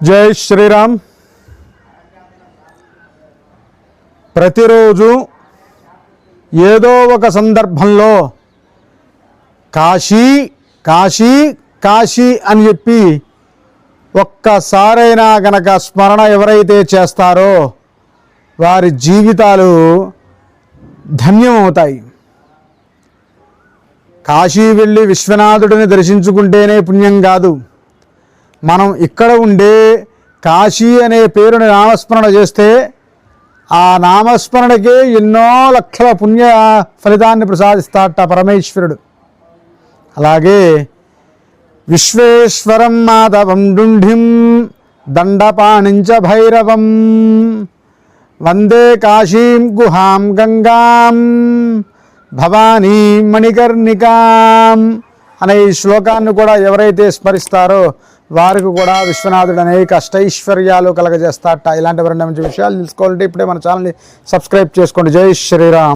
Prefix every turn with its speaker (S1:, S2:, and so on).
S1: జై శ్రీరామ్. ప్రతిరోజు ఏదో ఒక సందర్భంలో కాశీ కాశీ కాశీ అని చెప్పి ఒక్కసారైనా గనక స్మరణ ఎవరైతే చేస్తారో వారి జీవితాలు ధన్యమవుతాయి. కాశీ వెళ్ళి విశ్వనాథుడిని దర్శించుకుంటేనే పుణ్యం కాదు. మనం ఇక్కడ ఉండే కాశీ అనే పేరుని నామస్మరణ చేస్తే ఆ నామస్మరణకే ఎన్నో లక్షల పుణ్య ఫలితాన్ని ప్రసాదిస్తాట పరమేశ్వరుడు. అలాగే విశ్వేశ్వరం మాధవం డుంఢిం దండపాణించ భైరవం. వందే కాశీం గుహాం గంగాం భవానీ మణికర్ణికాం అనే ఈ శ్లోకాన్ని కూడా ఎవరైతే స్మరిస్తారో వారికి కూడా విశ్వనాథుడు అనేక అష్టైశ్వర్యాలు కలగజేస్తాట ఇలాంటి మరిన్ని మంచి విషయాలు తెలుసుకోవాలంటే ఇప్పుడే మన ఛానల్ని సబ్స్క్రైబ్ చేసుకోండి. జై శ్రీరామ్.